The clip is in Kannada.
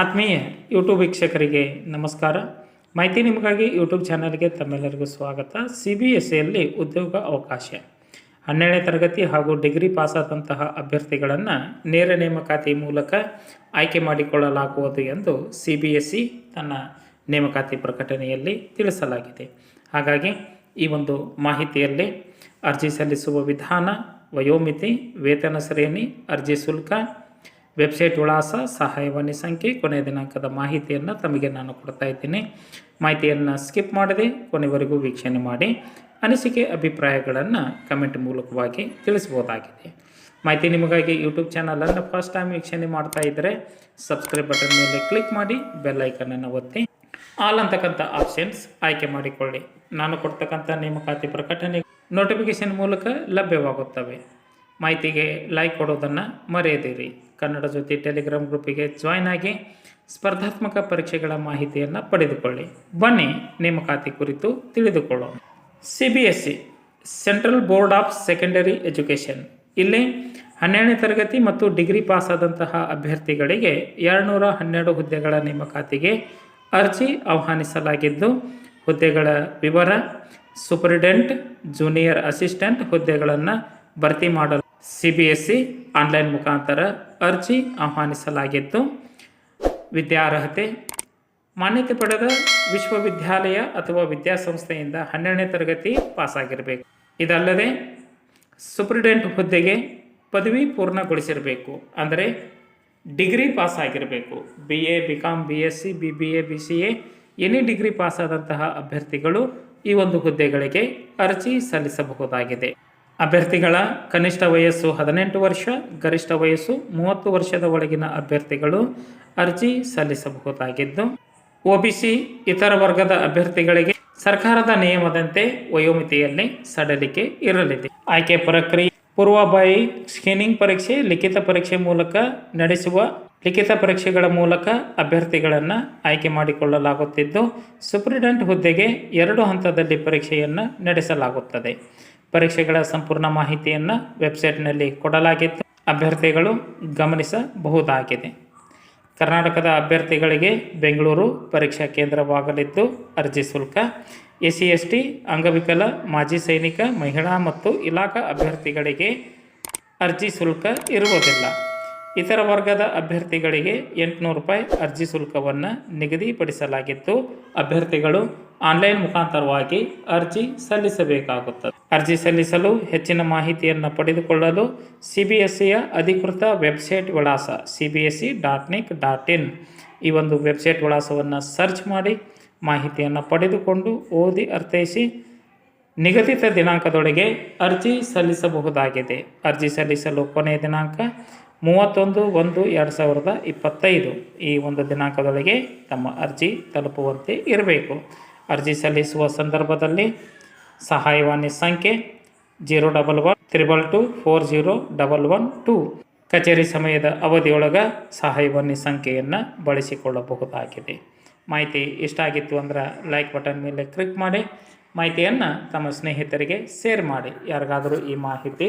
ಆತ್ಮೀಯ ಯೂಟ್ಯೂಬ್ ವೀಕ್ಷಕರಿಗೆ ನಮಸ್ಕಾರ. ಮಾಹಿತಿ ನಿಮಗಾಗಿ ಯೂಟ್ಯೂಬ್ ಚಾನಲ್ಗೆ ತಮ್ಮೆಲ್ಲರಿಗೂ ಸ್ವಾಗತ. ಸಿ ಬಿ ಎಸ್ ಸಿಯಲ್ಲಿ ಉದ್ಯೋಗ ಅವಕಾಶ. ಹನ್ನೆರಡನೇ ತರಗತಿ ಹಾಗೂ ಡಿಗ್ರಿ ಪಾಸಾದಂತಹ ಅಭ್ಯರ್ಥಿಗಳನ್ನು ನೇರ ನೇಮಕಾತಿ ಮೂಲಕ ಆಯ್ಕೆ ಮಾಡಿಕೊಳ್ಳಲಾಗುವುದು ಎಂದು ಸಿ ಬಿ ಎಸ್ ಸಿ ತನ್ನ ನೇಮಕಾತಿ ಪ್ರಕಟಣೆಯಲ್ಲಿ ತಿಳಿಸಲಾಗಿದೆ. ಹಾಗಾಗಿ ಈ ಒಂದು ಮಾಹಿತಿಯಲ್ಲಿ ಅರ್ಜಿ ಸಲ್ಲಿಸುವ ವಿಧಾನ, ವಯೋಮಿತಿ, ವೇತನ ಶ್ರೇಣಿ, ಅರ್ಜಿ ಶುಲ್ಕ ವೆಬ್ಸೈಟ್ ವಿಳಾಸ ಸಹಾಯವಾಣಿ ಸಂಖ್ಯೆ, ಕೊನೆಯ ದಿನಾಂಕದ ಮಾಹಿತಿಯನ್ನು ತಮಗೆ ನಾನು ಕೊಡ್ತಾ ಇದ್ದೀನಿ. ಮಾಹಿತಿಯನ್ನು ಸ್ಕಿಪ್ ಮಾಡದೆ ಕೊನೆವರೆಗೂ ವೀಕ್ಷಣೆ ಮಾಡಿ. ಅನಿಸಿಕೆ, ಅಭಿಪ್ರಾಯಗಳನ್ನು ಕಮೆಂಟ್ ಮೂಲಕವಾಗಿ ತಿಳಿಸ್ಬೋದಾಗಿದೆ ಮಾಹಿತಿ ನಿಮಗಾಗಿ ಯೂಟ್ಯೂಬ್ ಚಾನಲನ್ನು ಫಸ್ಟ್ ಟೈಮ್ ವೀಕ್ಷಣೆ ಮಾಡ್ತಾ ಇದ್ದರೆ ಸಬ್ಸ್ಕ್ರೈಬ್ ಬಟನ್ ಮೇಲೆ ಕ್ಲಿಕ್ ಮಾಡಿ, ಬೆಲ್ ಐಕನನ್ನು ಒತ್ತಿ. ಆಲ್ ಅಂತಕ್ಕಂಥ ಆಪ್ಷನ್ಸ್ ಆಯ್ಕೆ ಮಾಡಿಕೊಳ್ಳಿ. ನಾನು ಕೊಡ್ತಕ್ಕಂಥ ನೇಮಕಾತಿ ಪ್ರಕಟಣೆ ನೋಟಿಫಿಕೇಶನ್ ಮೂಲಕ ಲಭ್ಯವಾಗುತ್ತವೆ. ಮಾಹಿತಿಗೆ ಲೈಕ್ ಕೊಡೋದನ್ನು ಮರೆಯದಿರಿ. ಕನ್ನಡ ಜೊತೆ ಟೆಲಿಗ್ರಾಮ್ ಗ್ರೂಪಿಗೆ ಜಾಯ್ನ್ ಆಗಿ ಸ್ಪರ್ಧಾತ್ಮಕ ಪರೀಕ್ಷೆಗಳ ಮಾಹಿತಿಯನ್ನು ಪಡೆದುಕೊಳ್ಳಿ. ಬನ್ನಿ ನೇಮಕಾತಿ ಕುರಿತು ತಿಳಿದುಕೊಳ್ಳೋಣ. C B S C central board of secondary education ಇಲ್ಲಿ ಹನ್ನೆರಡನೇ ತರಗತಿ ಮತ್ತು ಡಿಗ್ರಿ ಪಾಸ್ ಆದಂತಹ ಅಭ್ಯರ್ಥಿಗಳಿಗೆ ಎರಡುನೂರ ಹನ್ನೆರಡು ಹುದ್ದೆಗಳ ನೇಮಕಾತಿಗೆ ಅರ್ಜಿ ಆಹ್ವಾನಿಸಲಾಗಿದ್ದು, ಹುದ್ದೆಗಳ ವಿವರ ಸೂಪರಿಡೆಂಟ್ ಜೂನಿಯರ್ ಅಸಿಸ್ಟೆಂಟ್ ಹುದ್ದೆಗಳನ್ನು ಭರ್ತಿ ಮಾಡಲು C B S C online ಮುಖಾಂತರ ಅರ್ಜಿ ಆಹ್ವಾನಿಸಲಾಗಿದ್ದು ವಿದ್ಯಾರ್ಹತೆ, ಮಾನ್ಯತೆ ಪಡೆದ ವಿಶ್ವವಿದ್ಯಾಲಯ ಅಥವಾ ವಿದ್ಯಾಸಂಸ್ಥೆಯಿಂದ ಹನ್ನೆರಡನೇ ತರಗತಿ ಪಾಸಾಗಿರಬೇಕು. ಇದಲ್ಲದೆ ಸುಪ್ರಿಡೆಂಟ್ ಹುದ್ದೆಗೆ ಪದವಿ ಪೂರ್ಣಗೊಳಿಸಿರಬೇಕು. ಅಂದರೆ, ಡಿಗ್ರಿ ಪಾಸ್ ಆಗಿರಬೇಕು B A B com B S C B B A B C A any degree ಪಾಸಾದಂತಹ ಅಭ್ಯರ್ಥಿಗಳು ಈ ಒಂದು ಹುದ್ದೆಗಳಿಗೆ ಅರ್ಜಿ ಸಲ್ಲಿಸಬಹುದಾಗಿದೆ. ಅಭ್ಯರ್ಥಿಗಳ ಕನಿಷ್ಠ ವಯಸ್ಸು ಹದಿನೆಂಟು ವರ್ಷ, ಗರಿಷ್ಠ ವಯಸ್ಸು ಮೂವತ್ತು ವರ್ಷದ ಒಳಗಿನ ಅಭ್ಯರ್ಥಿಗಳು ಅರ್ಜಿ ಸಲ್ಲಿಸಬಹುದಾಗಿದ್ದು ಒಬಿಸಿ ಇತರ ವರ್ಗದ ಅಭ್ಯರ್ಥಿಗಳಿಗೆ ಸರ್ಕಾರದ ನಿಯಮದಂತೆ ವಯೋಮಿತಿಯಲ್ಲಿ ಸಡಲಿಕೆ ಇರಲಿದೆ. ಆಯ್ಕೆ ಪ್ರಕ್ರಿಯೆ ಪೂರ್ವಭಾವಿ ಸ್ಕ್ರೀನಿಂಗ್ ಪರೀಕ್ಷೆ, ಲಿಖಿತ ಪರೀಕ್ಷೆ ಮೂಲಕ ನಡೆಸುವ ಲಿಖಿತ ಪರೀಕ್ಷೆಗಳ ಮೂಲಕ ಅಭ್ಯರ್ಥಿಗಳನ್ನು ಆಯ್ಕೆ ಮಾಡಿಕೊಳ್ಳಲಾಗುತ್ತಿದ್ದು ಸುಪ್ರಿಡೆಂಟ್ ಹುದ್ದೆಗೆ ಎರಡು ಹಂತದಲ್ಲಿ ಪರೀಕ್ಷೆಯನ್ನು ನಡೆಸಲಾಗುತ್ತದೆ. ಪರೀಕ್ಷೆಗಳ ಸಂಪೂರ್ಣ ಮಾಹಿತಿಯನ್ನು ವೆಬ್ಸೈಟ್ನಲ್ಲಿ ಕೊಡಲಾಗಿತ್ತು. ಅಭ್ಯರ್ಥಿಗಳು ಗಮನಿಸಬಹುದಾಗಿದೆ. ಕರ್ನಾಟಕದ ಅಭ್ಯರ್ಥಿಗಳಿಗೆ ಬೆಂಗಳೂರು ಪರೀಕ್ಷಾ ಕೇಂದ್ರವಾಗಲಿದ್ದು, ಅರ್ಜಿ ಶುಲ್ಕ ಎಸ್ ಸಿ ಎಸ್ ಟಿ ಅಂಗವಿಕಲ, ಮಾಜಿ ಸೈನಿಕ, ಮಹಿಳಾ ಮತ್ತು ಇಲಾಖಾ ಅಭ್ಯರ್ಥಿಗಳಿಗೆ ಅರ್ಜಿ ಶುಲ್ಕ ಇರುವುದಿಲ್ಲ. ಇತರ ವರ್ಗದ ಅಭ್ಯರ್ಥಿಗಳಿಗೆ ಎಂಟುನೂರು ರೂಪಾಯಿ ಅರ್ಜಿ ಶುಲ್ಕವನ್ನು ನಿಗದಿಪಡಿಸಲಾಗಿತ್ತು. ಅಭ್ಯರ್ಥಿಗಳು ಆನ್ಲೈನ್ ಮುಖಾಂತರವಾಗಿ ಅರ್ಜಿ ಸಲ್ಲಿಸಬೇಕಾಗುತ್ತದೆ. ಅರ್ಜಿ ಸಲ್ಲಿಸಲು ಹೆಚ್ಚಿನ ಮಾಹಿತಿಯನ್ನು ಪಡೆದುಕೊಳ್ಳಲು ಸಿ ಬಿ ಎಸ್ ಸಿಯ ಅಧಿಕೃತ ವೆಬ್ಸೈಟ್ ವಿಳಾಸ C B S C dot nic dot in. ಈ ಒಂದು ವೆಬ್ಸೈಟ್ ವಿಳಾಸವನ್ನು ಸರ್ಚ್ ಮಾಡಿ ಮಾಹಿತಿಯನ್ನು ಪಡೆದುಕೊಂಡು ಓದಿ ಅರ್ಥೈಸಿ ನಿಗದಿತ ದಿನಾಂಕದೊಳಗೆ ಅರ್ಜಿ ಸಲ್ಲಿಸಬಹುದಾಗಿದೆ. ಅರ್ಜಿ ಸಲ್ಲಿಸಲು ಕೊನೆಯ ದಿನಾಂಕ ಮೂವತ್ತೊಂದು, ಒಂದು, ಎರಡು ಸಾವಿರದ ಇಪ್ಪತ್ತೈದು. ಈ ಒಂದು ದಿನಾಂಕದೊಳಗೆ ತಮ್ಮ ಅರ್ಜಿ ತಲುಪುವಂತೆ ಇರಬೇಕು. ಅರ್ಜಿ ಸಲ್ಲಿಸುವ ಸಂದರ್ಭದಲ್ಲಿ ಸಹಾಯವಾಣಿ ಸಂಖ್ಯೆ zero double one, triple two, four zero double one, two. ಕಚೇರಿ ಸಮಯದ ಅವಧಿಯೊಳಗೆ ಸಹಾಯವಾಣಿ ಸಂಖ್ಯೆಯನ್ನು ಬಳಸಿಕೊಳ್ಳಬಹುದಾಗಿದೆ. ಮಾಹಿತಿ ಇಷ್ಟ ಆಗಿತ್ತು ಅಂದ್ರೆ ಲೈಕ್ ಬಟನ್ ಮೇಲೆ ಕ್ಲಿಕ್ ಮಾಡಿ. ಮಾಹಿತಿಯನ್ನು ತಮ್ಮ ಸ್ನೇಹಿತರಿಗೆ ಶೇರ್ ಮಾಡಿ. ಯಾರಿಗಾದರೂ ಈ ಮಾಹಿತಿ